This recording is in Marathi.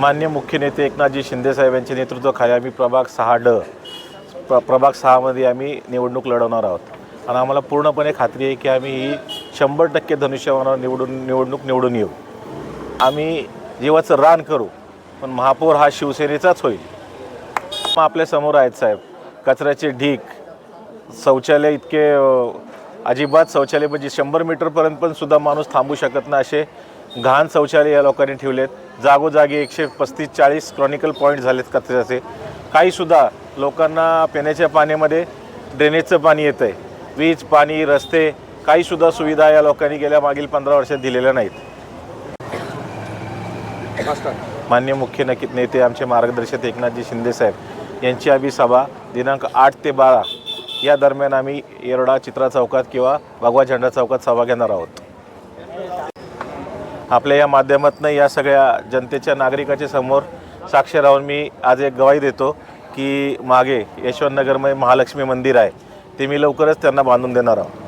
मान्य मुख्य नेते एकनाथजी शिंदेसाहेब यांच्या नेतृत्वाखाली आम्ही प्रभाग सहा ड प्र प्रभाग सहामध्ये आम्ही निवडणूक लढवणार आहोत. आणि आम्हाला पूर्णपणे खात्री आहे की आम्ही ही शंभर टक्के धनुष्यवानावर निवडून निवडणूक निवडून येऊ. आम्ही जीवाचं रान करू पण महापौर हा शिवसेनेचाच होईल. मग आपल्यासमोर आहेत साहेब कचऱ्याचे ढीक शौचालय इतके अजिबात शौचालय म्हणजे शंभर मीटरपर्यंत पण सुद्धा माणूस थांबू शकत नाही असे घाण शौचालय या लोकांनी ठेवलेत. जागोजागी एकशे पस्तीस चाळीस क्रॉनिकल पॉईंट झालेत कचऱ्याचे. काहीसुद्धा लोकांना पिण्याच्या पाण्यामध्ये ड्रेनेजचं पाणी येतं आहे वीज पाणी रस्ते काहीसुद्धा सुविधा या लोकांनी गेल्या मागील पंधरा वर्षात दिलेल्या नाहीत. मान्य मुख्य नकी नेते आमचे मार्गदर्शक एकनाथजी शिंदेसाहेब यांची आम्ही सभा दिनांक आठ ते बारा या दरम्यान आम्ही येरडा चित्रा चौकात किंवा भगवा झेंडा चौकात सभा घेणार आहोत. आपल्या या माध्यमातून या सगळ्या जनतेच्या नागरिकाच्या समोर साक्ष राहून मी आज एक गवाही देतो की मागे यशवंतनगरमध्ये महालक्ष्मी मंदिर आहे ते मी लवकरच त्यांना बांधून देणार आहोत.